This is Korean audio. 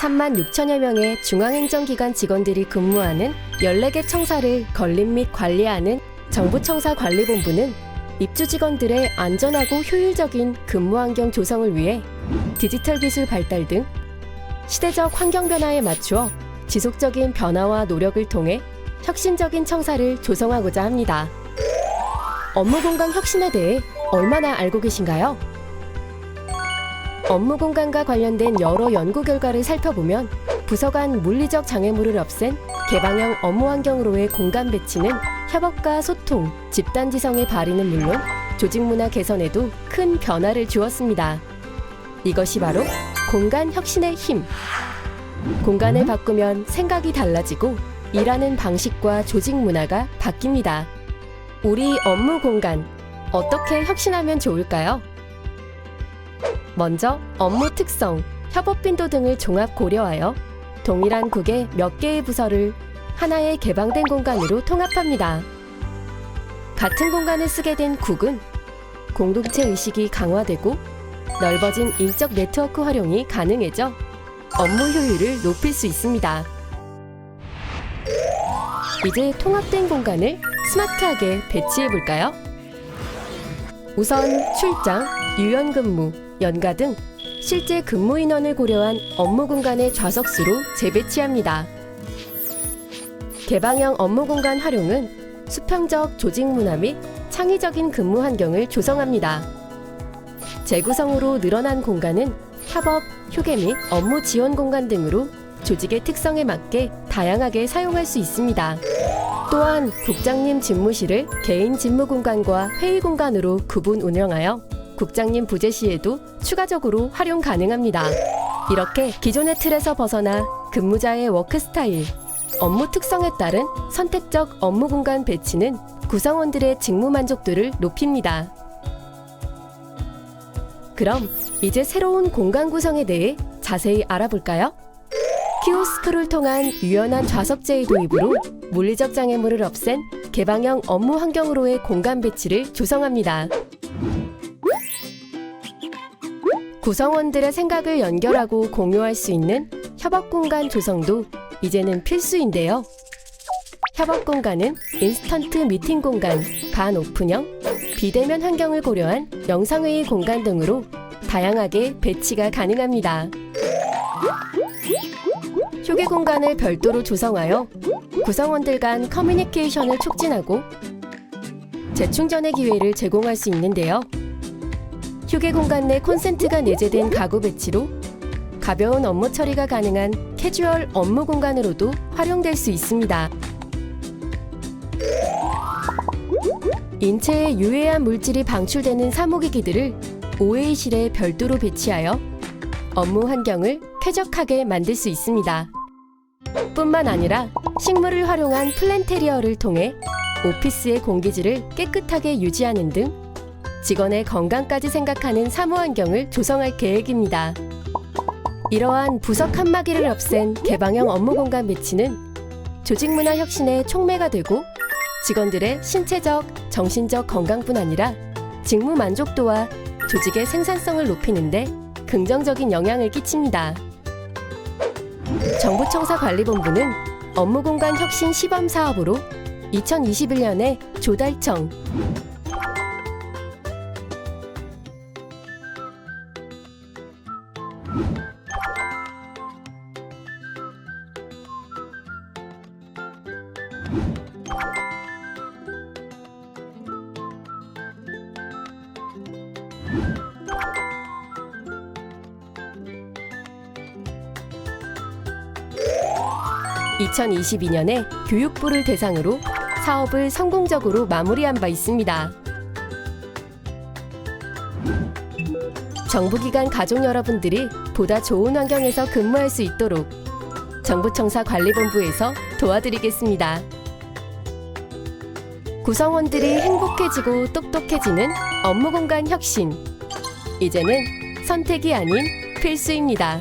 3만 6천여 명의 중앙행정기관 직원들이 근무하는 14개 청사를 건립 및 관리하는 정부청사관리본부는 입주 직원들의 안전하고 효율적인 근무 환경 조성을 위해 디지털 기술 발달 등 시대적 환경 변화에 맞추어 지속적인 변화와 노력을 통해 혁신적인 청사를 조성하고자 합니다. 업무 공간 혁신에 대해 얼마나 알고 계신가요? 업무 공간과 관련된 여러 연구 결과를 살펴보면 부서 간 물리적 장애물을 없앤 개방형 업무 환경으로의 공간 배치는 협업과 소통, 집단 지성의 발휘는 물론 조직 문화 개선에도 큰 변화를 주었습니다. 이것이 바로 공간 혁신의 힘. 공간을 바꾸면 생각이 달라지고 일하는 방식과 조직 문화가 바뀝니다. 우리 업무 공간 어떻게 혁신하면 좋을까요? 먼저 업무 특성, 협업 빈도 등을 종합 고려하여 동일한 국의 몇 개의 부서를 하나의 개방된 공간으로 통합합니다. 같은 공간을 쓰게 된 국은 공동체 의식이 강화되고 넓어진 인적 네트워크 활용이 가능해져 업무 효율을 높일 수 있습니다. 이제 통합된 공간을 스마트하게 배치해 볼까요? 우선 출장, 유연 근무, 연가 등 실제 근무 인원을 고려한 업무 공간의 좌석수로 재배치합니다. 개방형 업무 공간 활용은 수평적 조직 문화 및 창의적인 근무 환경을 조성합니다. 재구성으로 늘어난 공간은 협업, 휴게 및 업무 지원 공간 등으로 조직의 특성에 맞게 다양하게 사용할 수 있습니다. 또한 국장님 집무실을 개인 집무 공간과 회의 공간으로 구분 운영하여 국장님 부재 시에도 추가적으로 활용 가능합니다. 이렇게 기존의 틀에서 벗어나 근무자의 워크 스타일, 업무 특성에 따른 선택적 업무 공간 배치는 구성원들의 직무 만족도를 높입니다. 그럼 이제 새로운 공간 구성에 대해 자세히 알아볼까요? 키오스크를 통한 유연한 좌석제의 도입으로 물리적 장애물을 없앤 개방형 업무 환경으로의 공간 배치를 조성합니다. 구성원들의 생각을 연결하고 공유할 수 있는 협업 공간 조성도 이제는 필수인데요. 협업 공간은 인스턴트 미팅 공간, 반 오픈형, 비대면 환경을 고려한 영상회의 공간 등으로 다양하게 배치가 가능합니다. 휴게 공간을 별도로 조성하여 구성원들 간 커뮤니케이션을 촉진하고 재충전의 기회를 제공할 수 있는데요. 휴게 공간 내 콘센트가 내재된 가구 배치로 가벼운 업무 처리가 가능한 캐주얼 업무 공간으로도 활용될 수 있습니다. 인체에 유해한 물질이 방출되는 사무기기들을 OA실에 별도로 배치하여 업무 환경을 쾌적하게 만들 수 있습니다. 뿐만 아니라 식물을 활용한 플랜테리어를 통해 오피스의 공기질을 깨끗하게 유지하는 등 직원의 건강까지 생각하는 사무 환경을 조성할 계획입니다. 이러한 부서 칸막이를 없앤 개방형 업무 공간 배치는 조직 문화 혁신의 촉매가 되고 직원들의 신체적, 정신적 건강뿐 아니라 직무 만족도와 조직의 생산성을 높이는데 긍정적인 영향을 끼칩니다. 정부청사 관리본부는 업무공간 혁신 시범 사업으로 2021년에 조달청, (2022년에) 교육부를 대상으로 사업을 성공적으로 마무리한 바 있습니다. 정부기관 가족 여러분들이 보다 좋은 환경에서 근무할 수 있도록 정부청사 관리본부에서 도와드리겠습니다. 구성원들이 행복해지고 똑똑해지는 업무 공간 혁신. 이제는 선택이 아닌 필수입니다.